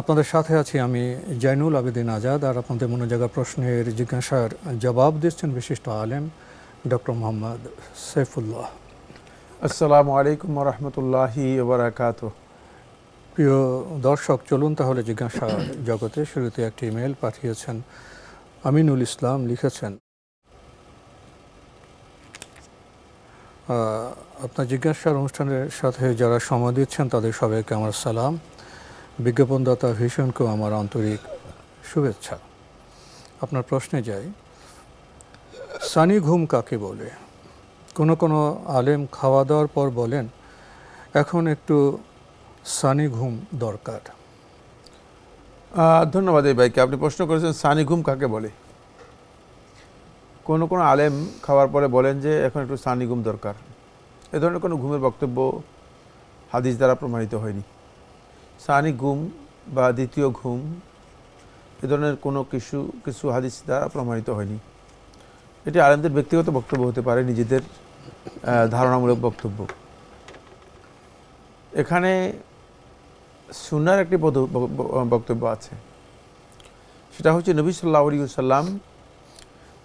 আপনাদের সাথে আছি আমি জাইনুল আবেদিন আজাদ আর আপনাদের মনে জায়গা প্রশ্নের জিজ্ঞাসার জবাব দিচ্ছেন বিশিষ্ট আলেম ডক্টর মোহাম্মদ সৈফুল্লাহ আসসালামু আলাইকুম রহমতুল্লাহি ওবরাকাত প্রিয় দর্শক চলুন তাহলে জিজ্ঞাসা জগতে শুরুতে একটি ইমেল পাঠিয়েছেন আমিনুল ইসলাম লিখেছেন। আপনার জিজ্ঞাসার অনুষ্ঠানের সাথে যারা সময় দিচ্ছেন তাদের সবাইকে আমার সালাম। বিজ্ঞাপনদাতা ভীষণকেও আমার আন্তরিক শুভেচ্ছা। আপনার প্রশ্নে যাই। সানি ঘুম কাকে বলে? কোনো কোনো আলেম খাওয়া দাওয়ার পর বলেন, এখন একটু সানি ঘুম দরকার। ধন্যবাদ এই ভাইকে। আপনি প্রশ্ন করেছেন, সানি ঘুম কাকে বলে? কোনো কোনো আলেম খাওয়ার পরে বলেন যে, এখন একটু সানি ঘুম দরকার। এ ধরনের কোনো ঘুমের বক্তব্য, হাদিস দ্বারা প্রমাণিত হয়নি। সানি ঘুম বা দ্বিতীয় ঘুম এ ধরনের কোনো কিছু কিছু হাদিস দ্বারা প্রমাণিত হয়নি। এটি আলেমদের ব্যক্তিগত বক্তব্য হতে পারে নিজেদের ধারণামূলক বক্তব্য। এখানে সুনার একটি বক্তব্য আছে। সেটা হচ্ছে নবী সাল্লাহ সাল্লাম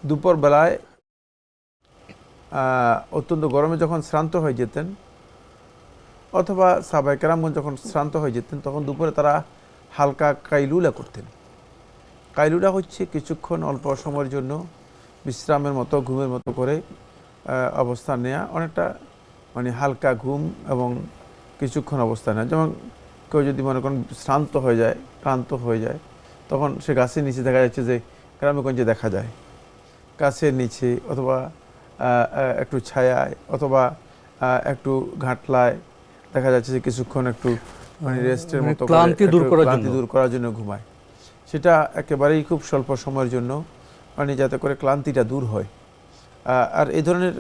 দুপুর বেলায় আহ, অত্যন্ত গরমে যখন শ্রান্ত হয়ে যেতেন অথবা সাবাই কেরামগঞ্জ যখন শ্রান্ত হয়ে যেতেন, তখন দুপুরে তারা হালকা কাইলুলা করতেন। কাইলুলা হচ্ছে কিছুক্ষণ অল্প সময়ের জন্য বিশ্রামের মতো, ঘুমের মতো করে অবস্থান নেওয়া অনেকটা মানে হালকা ঘুম এবং কিছুক্ষণ অবস্থান নেওয়া যেমন কেউ যদি মনে করেন শ্রান্ত হয়ে যায়, ক্লান্ত হয়ে যায়, তখন সে গাছের নিচে দেখা যাচ্ছে যে গ্রামেগঞ্জে দেখা যায়। গাছের নিচে অথবা একটু ছায়ায় অথবা একটু ঘাটলায় দেখা যাচ্ছে যে কিছুক্ষণ একটু মানে রেস্টের মানে মতো ক্লান্তি দূর করার ক্লান্তি জন্য। দূর করার জন্য ঘুমায়। সেটা একেবারেই খুব স্বল্প সময়ের জন্য মানে যাতে করে ক্লান্তিটা দূর হয়। আর এই ধরনের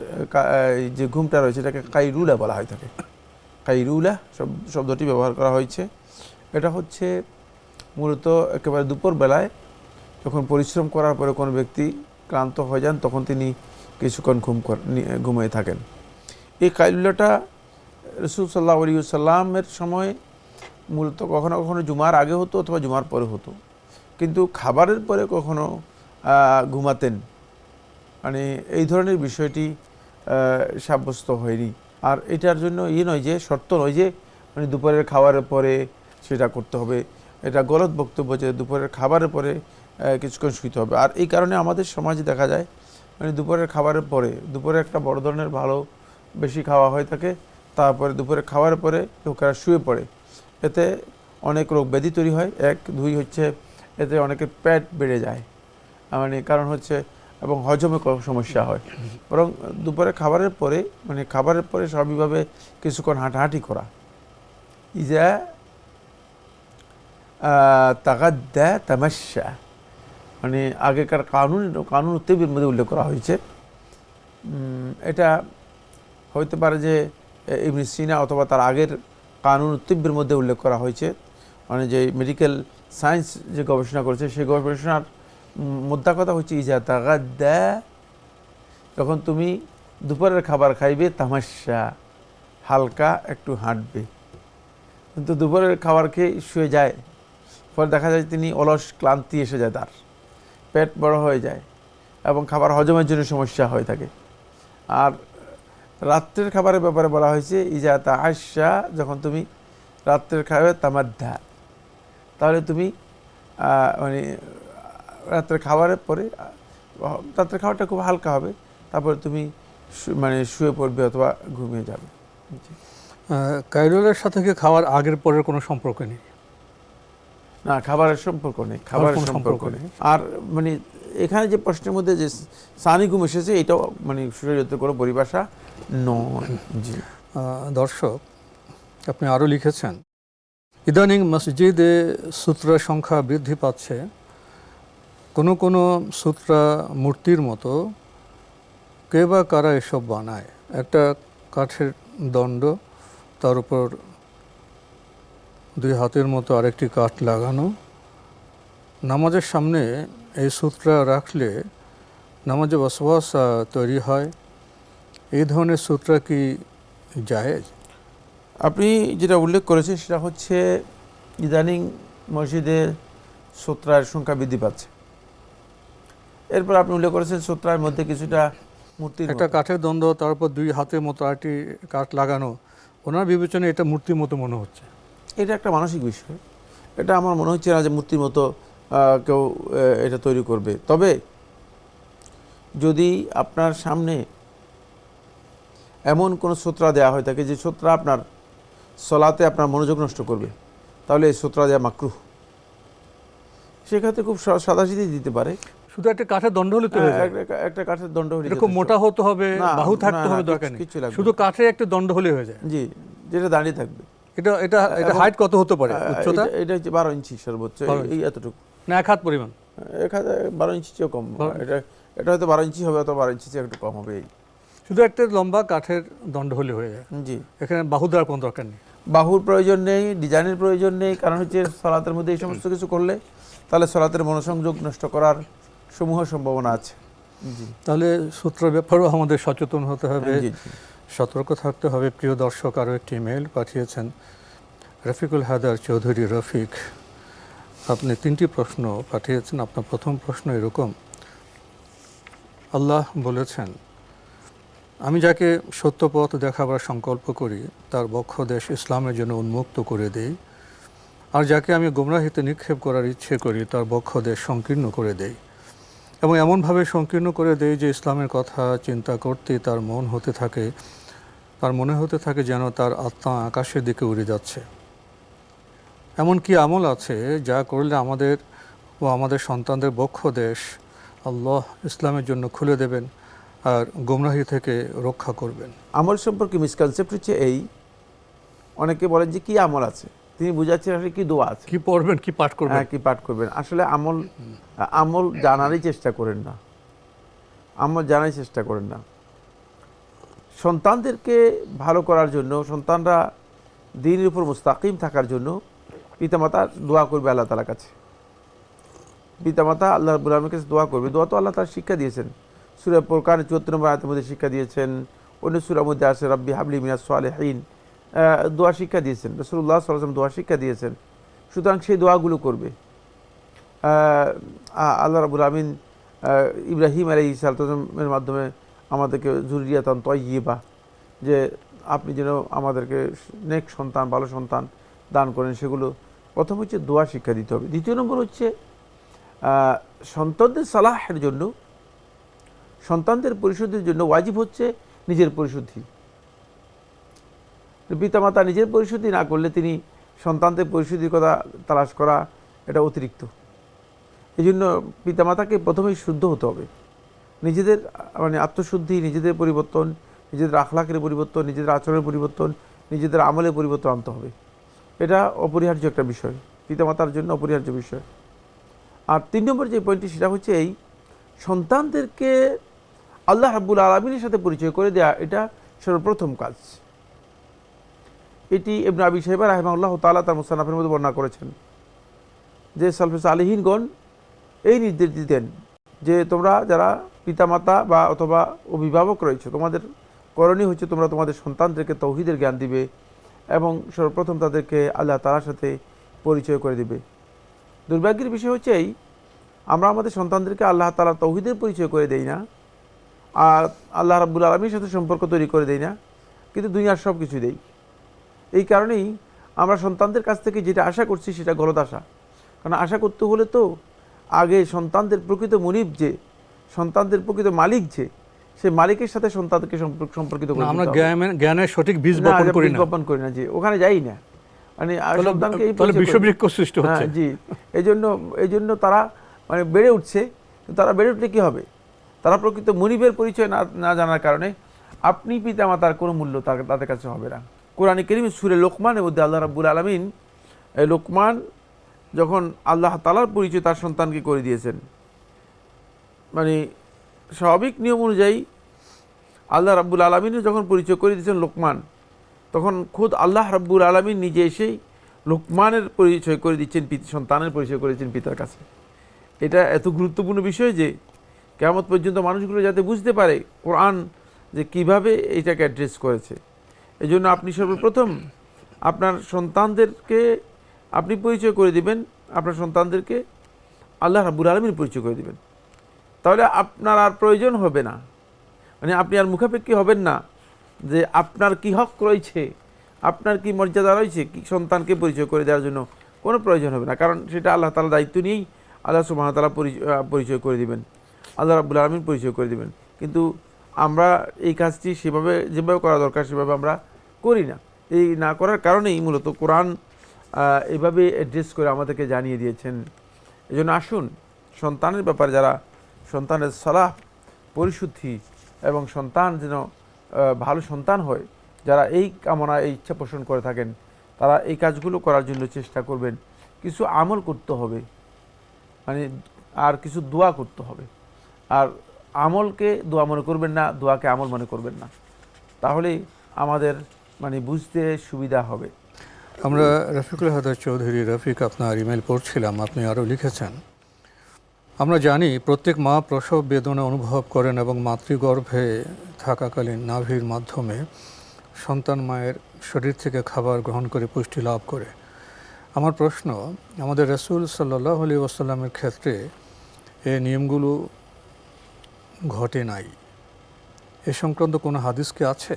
যে ঘুমটা রয়েছে এটাকে কাইরুলা বলা হয় থাকে কাইরুলা শব শব্দটি ব্যবহার করা হয়েছে। এটা হচ্ছে মূলত একেবারে দুপুর বেলায় যখন পরিশ্রম করার পরে কোনো ব্যক্তি ক্লান্ত হয়ে যান তখন তিনি কিছুক্ষণ ঘুম ঘুমিয়ে থাকেন। এই কাইলুলাটা রসুল সাল্লাহ আলী সাল্লামের সময় মূলত কখনো কখনো জুমার আগে হতো অথবা জুমার পরে হতো। কিন্তু খাবারের পরে কখনো ঘুমাতেন। মানে এই ধরনের বিষয়টি সাব্যস্ত হয়নি। আর এটার জন্য ইয়ে নয় যে, শর্ত নয় যে মানে দুপুরের খাবারের পরে সেটা করতে হবে। এটা গলত বক্তব্য যে, দুপুরের খাবারের পরে কিছুক্ষণ শুইতে হবে। আর এই কারণে আমাদের সমাজে দেখা যায় মানে দুপুরের খাবারের পরে, দুপুরে একটা বড় ধরনের ভালো, বেশি খাওয়া হয়ে থাকে। তারপরে দুপুরে খাওয়ার পরে লোকেরা শুয়ে পড়ে। এতে অনেক রোগ ব্যাধি তৈরি হয়। এক, দুই হচ্ছে এতে অনেকের পেট বেড়ে যায়। মানে কারণ হচ্ছে এবং হজমে সমস্যা হয়। বরং দুপুরে খাবারের পরে মানে খাবারের পরে স্বাভাবিকভাবে কিছুক্ষণ হাঁটাহাঁটি করা। ইজা তাগাদ্দা, তামাশা। মানে আগেকার কানুন কানুন উত্তেবের মধ্যে উল্লেখ করা হয়েছে। এটা হইতে পারে যে ইবনে সিনা অথবা তার আগের কানুন উত্তেবের মধ্যে উল্লেখ করা হয়েছে। মানে যে মেডিকেল সায়েন্স যে গবেষণা করেছে, সেই গবেষণার মোদ্দা কথা হচ্ছে, ইজা তাগাদ্দা যখন তুমি দুপুরের খাবার খাইবে, তামাশা, হালকা একটু হাঁটবে। কিন্তু দুপুরের খাবার খেয়ে শুয়ে যায়, পরে দেখা যায় তিনি অলস, ক্লান্তি এসে যায় তার, পেট বড় হয়ে যায় এবং খাবার হজমের জন্য সমস্যা হয়ে থাকে। আর রাত্রের খাবারের ব্যাপারে বলা হয়েছে, ইজা তা আশা যখন তুমি রাত্রের খাবে তামাদ্ধা তাহলে তুমি মানে রাত্রে খাবারের পরে রাতের খাওয়াটা খুব হালকা হবে, তারপরে তুমি মানে শুয়ে পড়বে অথবা ঘুমিয়ে যাবে। কাইরুলের সাথে কি খাওয়ার আগের পরের কোনো সম্পর্ক নেই? না খাবারের সম্পর্ক নেই খাবারের সম্পর্ক নেই। আর মানে এখানে যে প্রশ্নের মধ্যে যে সানি ঘুম এসেছে এটাও মানে শরীরের কোনো পরিভাষা নয়। জি। দর্শক আপনি আরও লিখেছেন ইদানিং মসজিদে সূত্রের সংখ্যা বৃদ্ধি পাচ্ছে। কোনো কোনো সূত্রা মূর্তির মতো কে বা কারা এসব বানায়? একটা কাঠের দণ্ড তার উপর দুই হাতের মতো আরেকটি কাঠ লাগানো। নামাজের সামনে এই সূত্রা রাখলে নামাজে বসবাস তৈরি হয়। এই ধরনের সূত্রা কি জায়েজ? আপনি যেটা উল্লেখ করেছেন সেটা হচ্ছে ইদানিং মসজিদে সোত্রার সংখ্যা বৃদ্ধি পাচ্ছে। এরপর আপনি উল্লেখ করেছেন সোত্রার মধ্যে কিছুটা মূর্তির একটা কাঠের দ্বন্দ্ব তারপর দুই হাতের মতো আরেকটি কাঠ লাগানো। ওনার বিবেচনায় এটা মূর্তির মতো মনে হচ্ছে। এটা একটা মানসিক বিষয়। এটা আমার মনে হচ্ছে না যে মূর্তির মতো কেউ এটা তৈরি করবে। তবে যদি আপনার সামনে এমন কোনো সূত্রা দেওয়া হয় থাকে যে সূত্রা আপনার সলাতে আপনার মনোযোগ নষ্ট করবে তাহলে এই সূত্রা দেওয়া মাকরুহ। সেক্ষেত্রে খুব সা- সাদাসিধে দিতে পারে। শুধু একটা কাঠের দণ্ড হলে তো হয়ে একটা- কাঠের দণ্ড হলে খুব মোটা হতে হবে বাহু থাকতে হবে দরকার নেই। শুধু কাঠের একটা দণ্ড হলে হয়ে যায়। জি যেটা দাঁড়িয়ে থাকবে। এটা এটা এটা এবং- হাইট কত হতে পারে? উচ্চতা? এটা- এটা হচ্ছে বারো ইঞ্চি সর্বোচ্চ এই এতটুকু। না এক হাত পরিমাণ। এখানে বারো ইঞ্চি চেয়েও কম। এটা এটা হয়তো বারো ইঞ্চি হবে অথবা বারো ইঞ্চি চেয়ে একটু কম হবে এই। শুধু একটা লম্বা কাঠের দণ্ড হলে হয়ে যায়। জি। এখানে বাহু দেওয়ার কোনো দরকার নেই। বাহুর প্রয়োজন নেই ডিজাইনের প্রয়োজন নেই কারণ হচ্ছে সলাতের মধ্যে এই সমস্ত কিছু করলে তাহলে সলাতের মনোসংযোগ নষ্ট করার সমূহ সম্ভাবনা আছে। জি। তাহলে সূত্র ব্যাপারেও আমাদের সচেতন হতে হবে। সতর্ক থাকতে হবে। প্রিয় দর্শক, আরও একটি মেইল পাঠিয়েছেন রফিকুল হায়দার চৌধুরী। রফিক, আপনি তিনটি প্রশ্ন পাঠিয়েছেন। আপনার প্রথম প্রশ্ন এরকম, আল্লাহ বলেছেন, আমি যাকে সত্য পথ দেখাবার সংকল্প করি, তার বক্ষ দেশ ইসলামের জন্য উন্মুক্ত করে দেই। আর যাকে আমি গোমরাহিতে নিক্ষেপ করার ইচ্ছে করি, তার বক্ষ দেশ সংকীর্ণ করে দেই। এবং এমনভাবে সংকীর্ণ করে দেয় যে ইসলামের কথা চিন্তা করতে তার মন হতে থাকে, তার মনে হতে থাকে যেন তার আত্মা আকাশের দিকে উড়ে যাচ্ছে। এমন কি আমল আছে যা করলে আমাদের ও আমাদের সন্তানদের বক্ষ দেশ আল্লাহ ইসলামের জন্য খুলে দেবেন আর গোমরাহি থেকে রক্ষা করবেন। আমল সম্পর্কে মিসকনসেপ্ট হচ্ছে এই। অনেকে বলেন যে কি আমল আছে? তিনি বুঝাচ্ছেন আসলে কি দোয়া আছে। কি পড়বেন কি পাঠ করবেন? হ্যাঁ কি পাঠ করবেন। আসলে আমল আমল জানারই চেষ্টা করেন না। আমল জানার চেষ্টা করেন না। সন্তানদেরকে ভালো করার জন্য সন্তানরা দিনের উপর মুস্তাকিম থাকার জন্য পিতামাতা দোয়া করবে আল্লাহ তালার কাছে। পিতামাতা আল্লাহ রবুল আলমের কাছে দোয়া করবে। দোয়া তো আল্লাহ তার শিক্ষা দিয়েছেন। সুরা প্রকার চুয়াত্তর নম্বর আয়তের মধ্যে শিক্ষা দিয়েছেন। অন্য সুরার মধ্যে আছে রব্বি হাবলি মিনাস সোয়ালেহীন দোয়া শিক্ষা দিয়েছেন। রসুল্লাহ সাল্লাম দোয়া শিক্ষা দিয়েছেন। সুতরাং সেই দোয়াগুলো করবে। আল্লাহ রাবুল আমিন ইব্রাহিম আলাই সালামের মাধ্যমে আমাদেরকে জুরিয়াতান তয়িবা যে আপনি যেন আমাদেরকে নেক সন্তান, ভালো সন্তান দান করেন, সেগুলো প্রথম হচ্ছে দোয়া শিক্ষা দিতে হবে। দ্বিতীয় নম্বর হচ্ছে সন্তানদের সালাহের জন্য, সন্তানদের পরিশুদ্ধির জন্য ওয়াজিব হচ্ছে নিজের পরিশুদ্ধি। পিতামাতা নিজের পরিশুদ্ধি না করলে তিনি সন্তানদের পরিশুদ্ধির কথা তালাশ করা এটা অতিরিক্ত। এই জন্য পিতামাতাকে প্রথমেই শুদ্ধ হতে হবে। নিজেদের মানে আত্মশুদ্ধি, নিজেদের পরিবর্তন, নিজেদের আখলাকের পরিবর্তন, নিজেদের আচরণের পরিবর্তন, নিজেদের আমলে পরিবর্তন আনতে হবে। এটা অপরিহার্য একটা বিষয়। পিতামাতার জন্য অপরিহার্য বিষয়। আর তিন নম্বর যে পয়েন্টটি, সেটা হচ্ছে এই, সন্তানদেরকে আল্লাহ রাব্বুল আলমিনের সাথে পরিচয় করে দেয়া, এটা সর্বপ্রথম কাজ। এটি ইবনে আবি সাহেবা রাহমাউল্লাহ তাআলা তার মুসানাফের মধ্যে বর্ণনা করেছেন। যে সালফেস আলিহীনগণ এই নির্দেশ দিতেন যে তোমরা যারা পিতামাতা বা অথবা অভিভাবক রয়েছে, তোমাদের করণীয় হচ্ছে তোমরা তোমাদের সন্তানদেরকে তৌহিদের জ্ঞান দিবে এবং সর্বপ্রথম তাদেরকে আল্লাহ তালার সাথে পরিচয় করে দিবে। দুর্ভাগ্যের বিষয় হচ্ছে এই, আমরা আমাদের সন্তানদেরকে আল্লাহ তালা তৌহিদের পরিচয় করে দেই না, আর আল্লাহ রাব্বুল আলমীর সাথে সম্পর্ক তৈরি করে দেই না, কিন্তু দুনিয়ার সব কিছু দেই। এই কারণেই আমরা সন্তানদের কাছ থেকে যেটা আশা করছি সেটা গলদ আশা। কারণ আশা করতে হলে তো আগে সন্তানদের প্রকৃত মনিব যে সন্তানদের প্রকৃত মালিক যে সে মালিকের সাথে সন্তানকে সম্পর্ক- সম্পর্কিত করে আমরা জ্ঞানের সঠিক বীজ বপন করি না। বপন করি না জি। ওখানে যাই না। মানে সন্তানকে এই বিশ্ববৃক্ষ সৃষ্টি হচ্ছে। হ্যাঁ, জি। এই জন্য এই জন্য তারা মানে বেড়ে উঠছে। তারা বেড়ে উঠলে কী হবে? তারা প্রকৃত মনিবের পরিচয় না না জানার কারণে আপনি পিতা মাতার কোনো মূল্য তাদের কাছে হবে না। কোরআন করিম সুরে লোকমানের মধ্যে আল্লাহ রাব্বুল আলমিন লোকমান যখন আল্লাহ তালার পরিচয় তার সন্তানকে করে দিয়েছেন মানে স্বাভাবিক নিয়ম অনুযায়ী আল্লাহ রাব্বুল আলমিনও যখন পরিচয় করে দিয়েছেন লোকমান, তখন খুদ আল্লাহ রাব্বুল আলমিন নিজে এসেই লোকমানের পরিচয় করে দিচ্ছেন সন্তানের পরিচয় করে দিচ্ছেন পিতার কাছে। এটা এত গুরুত্বপূর্ণ বিষয় যে কেমন পর্যন্ত মানুষগুলো যাতে বুঝতে পারে কোরআন যে কীভাবে এটাকে অ্যাড্রেস করেছে। এই জন্য আপনি সর্বপ্রথম আপনার সন্তানদেরকে আপনি পরিচয় করে দিবেন, আপনার সন্তানদেরকে আল্লাহ রাব্বুল আলমিন পরিচয় করে দিবেন। তাহলে আপনার আর প্রয়োজন হবে না। মানে আপনি আর মুখাপেক্ষি হবেন না যে আপনার কি হক রয়েছে, আপনার কি মর্যাদা রয়েছে, কি সন্তানকে পরিচয় করে দেওয়ার জন্য কোনো প্রয়োজন হবে না। কারণ সেটা আল্লাহ তালা দায়িত্ব নিয়েই আল্লাহ সুবাহ তালা পরিচয় করে দিবেন। আল্লাহ রাবুল আলমিন পরিচয় করে দিবেন। কিন্তু আমরা এই কাজটি সেভাবে, যেভাবে করা দরকার সেভাবে আমরা করি না। এই না করার কারণেই মূলত কোরআন এভাবে অ্যাড্রেস করে আমাদেরকে জানিয়ে দিয়েছেন। এই জন্য আসুন, সন্তানের ব্যাপারে যারা সন্তানের সালাহ পরিশুদ্ধি এবং সন্তান যেন ভালো সন্তান হয়, যারা এই কামনা, এই ইচ্ছা পোষণ করে থাকেন, তারা এই কাজগুলো করার জন্য চেষ্টা করবেন। কিছু আমল করতে হবে। মানে আর কিছু দোয়া করতে হবে। আর আমলকে দোয়া মনে করবেন না, দোয়াকে আমল মনে করবেন না। তাহলেই আমাদের মানে বুঝতে সুবিধা হবে। আমরা রফিকুল হাদার চৌধুরী, রফিক আপনার ইমেল পড়ছিলাম, আপনি আরও লিখেছেন। আমরা জানি প্রত্যেক মা প্রসব বেদনা অনুভব করেন এবং মাতৃগর্ভে থাকাকালীন নাভির মাধ্যমে সন্তান মায়ের শরীর থেকে খাবার গ্রহণ করে পুষ্টি লাভ করে। আমার প্রশ্ন, আমাদের রসুল সাল্লাহ আলী ওসাল্লামের ক্ষেত্রে এই নিয়মগুলো ঘটে নাই। এ সংক্রান্ত কোনো হাদিস কি আছে?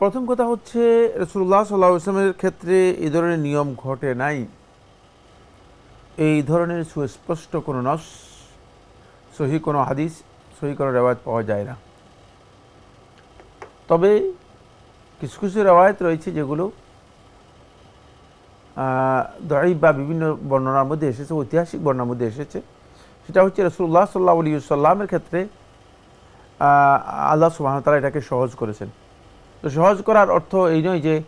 প্রথম কথা হচ্ছে রসুল্লাহ সাল্লাহ ইসলামের ক্ষেত্রে এই ধরনের নিয়ম ঘটে নাই। এই ধরনের সুস্পষ্ট কোনো নস সহি কোনো হাদিস, সহি কোনো রেওয়ায়ত পাওয়া যায় না। তবে কিছু কিছু রেওয়ায়ত রয়েছে যেগুলো দরিব বা বিভিন্ন বর্ণনার মধ্যে এসেছে, ঐতিহাসিক বর্ণনার মধ্যে এসেছে। সেটা হচ্ছে রসুল্লাহ সাল্লাহ আলী সাল্লামের ক্ষেত্রে আল্লাহ সুবাহতালা এটাকে সহজ করেছেন। তো সহজ করার অর্থ এই নয় যে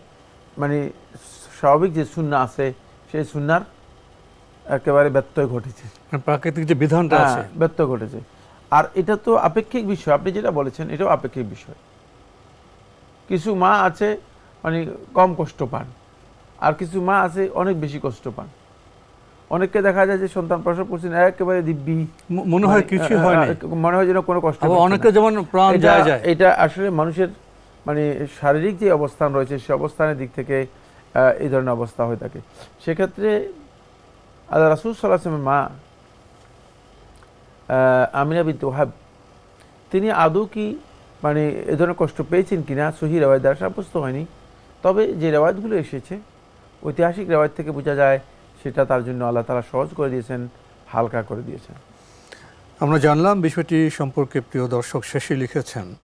মানে স্বাভাবিক যে শূন্য আছে সেই শূন্যার একেবারে ব্যত্যয় ঘটেছে। মানে প্রাকৃতিক যে বিধানটা আছে। হ্যাঁ, ব্যত্যয় ঘটেছে। আর এটা তো আপেক্ষিক বিষয়। আপনি যেটা বলেছেন এটাও আপেক্ষিক বিষয়। কিছু মা আছে মানে কম কষ্ট পান। আর কিছু মা আছে অনেক বেশি কষ্ট পান। অনেককে দেখা যায় যে সন্তান প্রসব করছেন একেবারে দিব্যি। মনে হয় আহ, হয়নি। আহ, মনে হয় যেন কোনো কষ্ট অনেকে যেমন প্রাণ যায় যায়। এটা আসলে মানুষের মানে শারীরিক যে অবস্থান রয়েছে সে অবস্থানের দিক থেকে এই ধরনের অবস্থা হয়ে থাকে। সেক্ষেত্রে আল্লাহ রাসুল সাল্লাহামের মা আমিনা বিন ওহাব তিনি আদৌ কি মানে এ ধরনের কষ্ট পেয়েছেন কিনা সহি রেওয়ায় দ্বারা সাব্যস্ত হয়নি। তবে যে রেওয়ায়তগুলো এসেছে ঐতিহাসিক রেওয়ায়ত থেকে বোঝা যায় সেটা তার জন্য আল্লাহ তালা সহজ করে দিয়েছেন হালকা করে দিয়েছেন। আমরা জানলাম বিষয়টি সম্পর্কে প্রিয় দর্শক শেষে লিখেছেন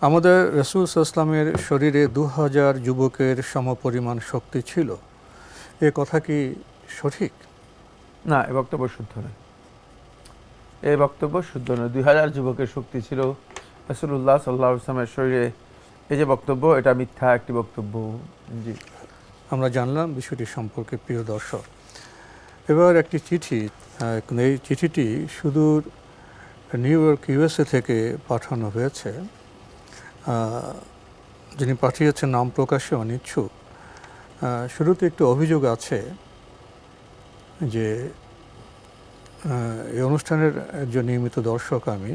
আমাদের রসুল ইসলামের শরীরে দু হাজার যুবকের সমপরিমাণ শক্তি ছিল। এ কথা কি সঠিক? না এ বক্তব্য শুদ্ধ নয়। এই বক্তব্য শুদ্ধ নয়। দুই হাজার যুবকের শক্তি ছিল রসুল্লাহ সাল্লাহ ইসলামের শরীরে। এই যে বক্তব্য এটা মিথ্যা একটি বক্তব্য। জি। আমরা জানলাম বিষয়টি সম্পর্কে প্রিয় দর্শক। এবার একটি চিঠি এই চিঠিটি সুদূর নিউ ইয়র্ক, ইউএসএ থেকে পাঠানো হয়েছে। যিনি পাঠিয়েছেন নাম প্রকাশে অনিচ্ছুক। শুরুতে একটু অভিযোগ আছে যে এই অনুষ্ঠানের একজন নিয়মিত দর্শক আমি,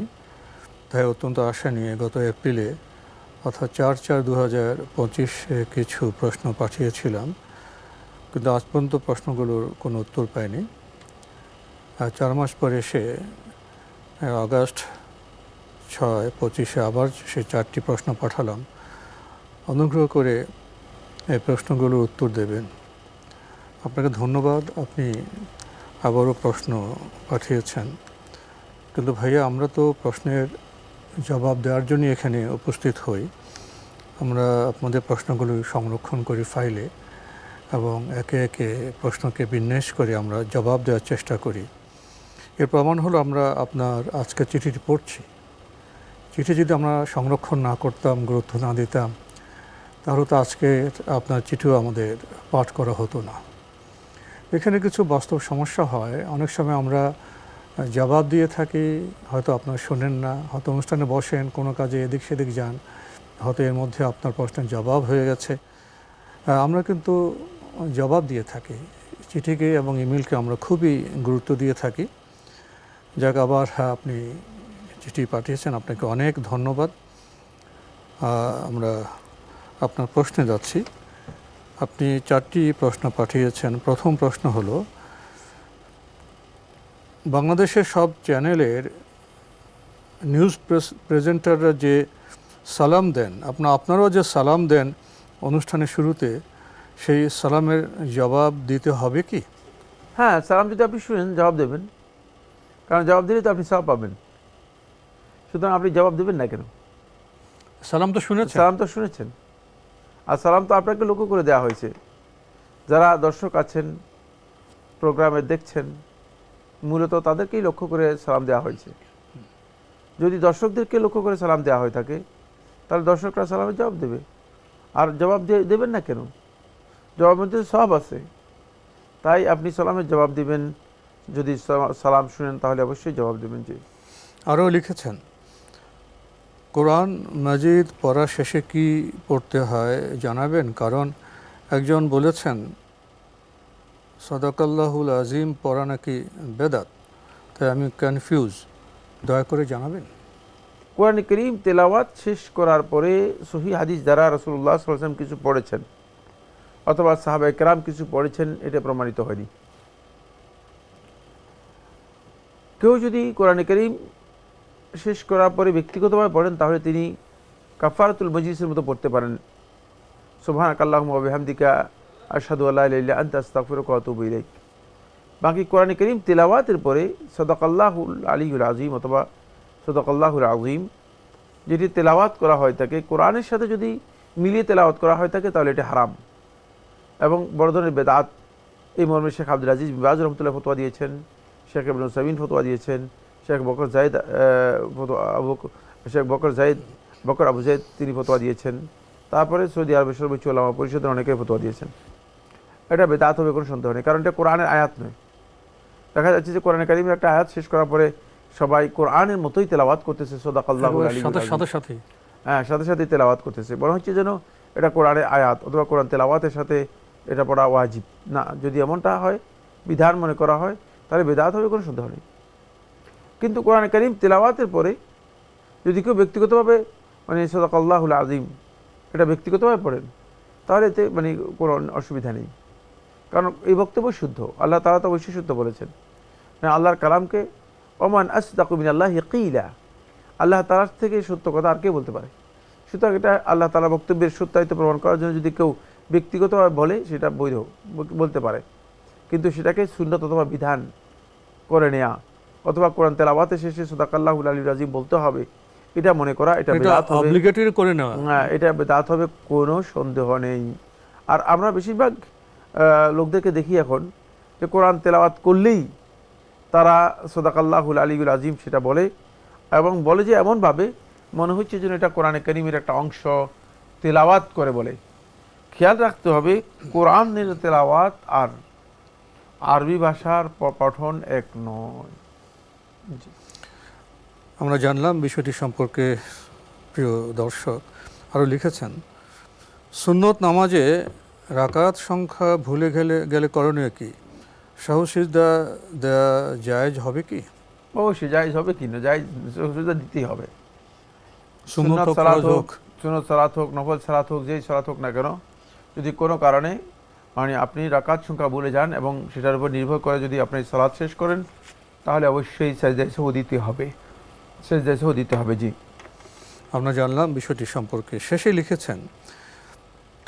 তাই অত্যন্ত আশা নিয়ে গত এপ্রিলে অর্থাৎ চার চার দু হাজার পঁচিশে কিছু প্রশ্ন পাঠিয়েছিলাম কিন্তু আজ পর্যন্ত প্রশ্নগুলোর কোনো উত্তর পাইনি। আর চার মাস পরে আহ, আগস্ট ছয় পঁচিশে আবার সে চারটি প্রশ্ন পাঠালাম। অনুগ্রহ করে এই প্রশ্নগুলোর উত্তর দেবেন। আপনাকে ধন্যবাদ আপনি আবারও প্রশ্ন পাঠিয়েছেন। কিন্তু ভাইয়া আমরা তো প্রশ্নের জবাব দেওয়ার জন্য এখানে উপস্থিত হই। আমরা আপনাদের প্রশ্নগুলো সংরক্ষণ করি ফাইলে এবং একে একে প্রশ্নকে বিন্যাস করে আমরা জবাব দেওয়ার চেষ্টা করি। এর প্রমাণ হলো আমরা আপনার আজকে চিঠিটি পড়ছি। চিঠি যদি আমরা সংরক্ষণ না করতাম, গুরুত্ব না দিতাম, তাহলে তো আজকে আপনার চিঠিও আমাদের পাঠ করা হতো না। এখানে কিছু বাস্তব সমস্যা হয়। অনেক সময় আমরা জবাব দিয়ে থাকি, হয়তো আপনার শোনেন না, হয়তো অনুষ্ঠানে বসেন, কোনো কাজে এদিক সেদিক যান, হয়তো এর মধ্যে আপনার প্রশ্নের জবাব হয়ে গেছে। আমরা কিন্তু জবাব দিয়ে থাকি, চিঠিকে এবং ইমেলকে আমরা খুবই গুরুত্ব দিয়ে থাকি। যাক, আবার আপনি চিঠি পাঠিয়েছেন, আপনাকে অনেক ধন্যবাদ। আমরা আপনার প্রশ্নে যাচ্ছি। আপনি চারটি প্রশ্ন পাঠিয়েছেন। প্রথম প্রশ্ন হলো বাংলাদেশের সব চ্যানেলের নিউজ প্রেজেন্টাররা যে সালাম দেন আপনার আপনারাও যে সালাম দেন অনুষ্ঠানের শুরুতে সেই সালামের জবাব দিতে হবে কি? হ্যাঁ সালাম যদি আপনি শুনেন জবাব দেবেন। কারণ জবাব দিলে তো আপনি সব পাবেন। সুতরাং আপনি জবাব দেবেন না কেন? সালাম তো শুনেছেন। সালাম তো শুনেছেন। আর সালাম তো আপনাকে লক্ষ্য করে দেওয়া হয়েছে। যারা দর্শক আছেন প্রোগ্রামে দেখছেন মূলত তাদেরকেই লক্ষ্য করে সালাম দেওয়া হয়েছে। যদি দর্শকদেরকে লক্ষ্য করে সালাম দেওয়া হয়ে থাকে, তাহলে দর্শকরা সালামের জবাব দেবে। আর জবাব দেবেন না কেন? জবাব মধ্যে সব আছে। তাই আপনি সালামের জবাব দিবেন। যদি সালাম শুনেন, তাহলে অবশ্যই জবাব দেবেন যে। আরও লিখেছেন, কোরআন মাজিদ পড়া শেষে কি পড়তে হয় জানাবেন? কারণ একজন বলেছেন সদাকাল্লাহুল আজিম, পড়া নাকি বেদাত? তাই আমি কনফিউজ দয়া করে জানাবেন। কোরআন করিম তেলাওয়াত শেষ করার পরে সহি হাদিস দ্বারা রসুল্লাহ সাল্লাম কিছু পড়েছেন, অথবা সাহাবা একরাম কিছু পড়েছেন, এটা প্রমাণিত হয়নি। কেউ যদি কোরআন করিম শেষ করার পরে ব্যক্তিগতভাবে পড়েন, তাহলে তিনি কাফারাতুল মজলিসের মতো পড়তে পারেন। সোভান আকাল্লাহ আসাদু আল্লাহ আন্ত আস্তাফির কতুব ইলাইক। বাকি কোরআন করিম তেলাওয়াতের পরে সদাকাল্লাহুল আলীউল আজিম অথবা সদাকাল্লাহুল আজিম যেটি তেলাওয়াত করা হয় থাকে, কোরআনের সাথে যদি মিলিয়ে তেলাওয়াত করা হয় থাকে, তাহলে এটা হারাম। এবং বড় ধরনের বেদাত, এই মর্মে শেখ আব্দুল আজিজ বিবাজ রহমতুল্লাহ ফতোয়া দিয়েছেন, শেখ ইবনুল সাবিন ফতোয়া দিয়েছেন, শেখ বকর জায়েদ শেখ বকর জায়েদ, বকর আবু জায়েদ তিনি ফতোয়া দিয়েছেন। তারপরে সৌদি আরবের সর্বোচ্চ ওলামা পরিষদের অনেকে ফতোয়া দিয়েছেন। এটা বেদাত হবে কোনো সন্দেহ নেই। কারণ এটা কোরআনের আয়াত নয়। দেখা যাচ্ছে যে কোরআন কারিমের একটা আয়াত শেষ করার পরে সবাই কোরআনের মতোই তেলাওয়াত করতেছে সোদাকাল্লাহ হ্যাঁ সাথে সাথে তেলাওয়াত করতেছে। মনে হচ্ছে যেন এটা কোরআনের আয়াত অথবা কোরআন তেলাওয়াতের সাথে এটা পড়া ওয়াজিব। না যদি এমনটা হয় বিধান মনে করা হয় তাহলে বেদাত হবে কোনো সন্দেহ নেই। কিন্তু কোরআন করিম তেলাওয়াতের পরে যদি কেউ ব্যক্তিগতভাবে মানে সদাকাল্লাহুল আজিম এটা ব্যক্তিগতভাবে পড়েন তাহলে এতে মানে কোনো অসুবিধা নেই। কারণ এই বক্তব্য শুদ্ধ। আল্লাহ তালা তো অবশ্যই শুদ্ধ বলেছেন। মানে আল্লাহর কালামকে ওমান আসদাকুমিন আল্লাহ কিলা আল্লাহ তালার থেকে সত্য কথা আর কে বলতে পারে। সুতরাং এটা আল্লাহ তালা বক্তব্যের সত্যায়িত প্রমাণ করার জন্য যদি কেউ ব্যক্তিগতভাবে বলে সেটা বৈধ বলতে পারে। কিন্তু সেটাকে সুন্নত অথবা বিধান করে নেয়া অথবা কোরআন তেলাওয়াতে শেষে সোদাকাল্লাহুল আলী রাজিম বলতে হবে এটা মনে করা এটা বেদাত হবে। করে নেওয়া। হ্যাঁ এটা বেদাত হবে কোনো সন্দেহ নেই। আর আমরা বেশিরভাগ লোকদেরকে দেখি এখন যে কোরআন তেলাওয়াত করলেই তারা সোদাকাল্লাহুল আলীগুল আজিম সেটা বলে এবং বলে যে এমনভাবে মনে হচ্ছে যেন এটা কোরআনে করিমের একটা অংশ তেলাওয়াত করে বলে। খেয়াল রাখতে হবে কোরআনের তেলাওয়াত আর আরবি ভাষার পঠন এক নয়। আমরা জানলাম বিষয়টি সম্পর্কে প্রিয় দর্শক আরও লিখেছেন, সুন্নত নামাজে রাকাত সংখ্যা ভুলে গেলে গেলে করণীয় কি? সহসিজদা দেয়া জায়েজ হবে কি? অবশ্যই জায়জ হবে কি না? জায়জ দিতেই হবে। সুন্নত সালাত হোক সালাত হোক নফল সালাত হোক যেই সালাত হোক না কেন যদি কোনো কারণে মানে আপনি রাকাত সংখ্যা ভুলে যান এবং সেটার উপর নির্ভর করে যদি আপনি সালাত শেষ করেন তাহলে অবশ্যই সাজদায় সহ দিতে হবে। সাজদায় সহ দিতে হবে জি। আমরা জানলাম বিষয়টি সম্পর্কে। শেষে লিখেছেন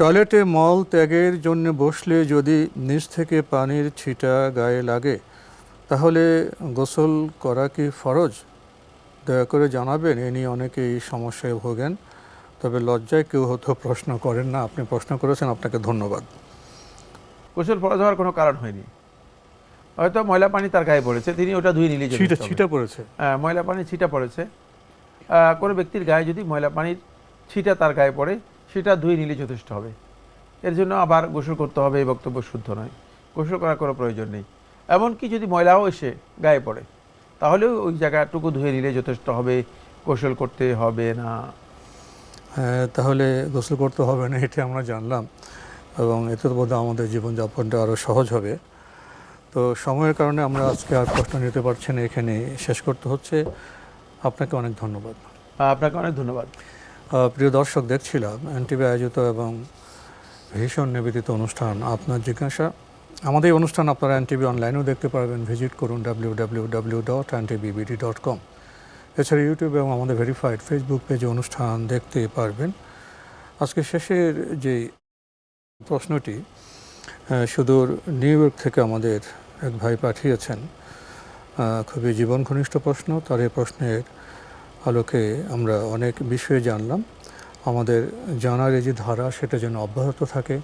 টয়লেটে মল ত্যাগের জন্য বসলে যদি নিচ থেকে পানির ছিটা গায়ে লাগে তাহলে গোসল করা কি ফরজ? দয়া করে জানাবেন এ নিয়ে অনেকেই সমস্যায় ভোগেন। তবে লজ্জায় কেউ হয়তো প্রশ্ন করেন না আপনি প্রশ্ন করেছেন আপনাকে ধন্যবাদ। গোসল ফরজ হওয়ার কোনো কারণ হয়নি। হয়তো ময়লা পানি তার গায়ে পড়েছে তিনি ওটা ধুয়ে নিলে ছিটা ছিটা পড়েছে? হ্যাঁ, ময়লা পানি ছিটা পড়েছে। কোনো ব্যক্তির গায়ে যদি ময়লা পানির ছিটা তার গায়ে পড়ে সেটা ধুয়ে নিলে যথেষ্ট হবে। এর জন্য আবার গোসল করতে হবে এই বক্তব্য শুদ্ধ নয়। গোসল করার কোনো প্রয়োজন নেই। এমনকি যদি ময়লাও এসে গায়ে পড়ে তাহলেও ওই জায়গাটুকু ধুয়ে নিলে যথেষ্ট হবে গোসল করতে হবে না। হ্যাঁ, তাহলে গোসল করতে হবে না এটা আমরা জানলাম। এবং এতে বোধহয় আমাদের জীবনযাপনটা আরও সহজ হবে। তো সময়ের কারণে আমরা আজকে আর প্রশ্ন নিতে পারছি না এখানে শেষ করতে হচ্ছে। আপনাকে অনেক ধন্যবাদ। আপনাকে অনেক ধন্যবাদ। প্রিয় দর্শক, দেখছিলাম এনটিভি আয়োজিত এবং ভীষণ নিবেদিত অনুষ্ঠান আপনার জিজ্ঞাসা। আমাদের অনুষ্ঠান আপনারা এনটিভি অনলাইনেও দেখতে পারবেন। ভিজিট করুন W W W dot NTVBD dot com এছাড়া ইউটিউব এবং আমাদের ভেরিফাইড ফেসবুক পেজে অনুষ্ঠান দেখতে পারবেন। আজকে শেষের যে প্রশ্নটি সুদূর নিউ ইয়র্ক থেকে আমাদের এক ভাই পাঠিয়েছেন খুবই জীবন ঘনিষ্ঠ প্রশ্ন। তার এই প্রশ্নের আলোকে আমরা অনেক বিষয়ে জানলাম। আমাদের জানার এই যে ধারা সেটা যেন অব্যাহত থাকে।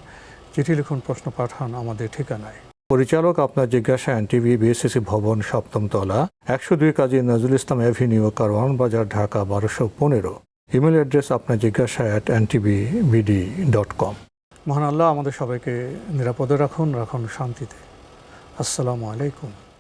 চিঠি লিখুন প্রশ্ন পাঠান আমাদের ঠিকানায়। পরিচালক আপনার জিজ্ঞাসা এনটিভি বিএসসিসি ভবন সপ্তম তলা একশো দুই কাজী নজরুল ইসলাম অ্যাভিনিউ কারওয়ান বাজার ঢাকা বারোশো পনেরো। ইমেল অ্যাড্রেস আপনার জিজ্ঞাসা at NTV BD dot com. মহান আল্লাহ আমাদের সবাইকে নিরাপদে রাখুন রাখুন শান্তিতে। আসসালামু আলাইকুম।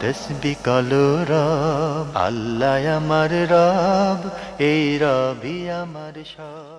তসবি কালো রব আল্লাহ আমার রব এই রবি আমার সব।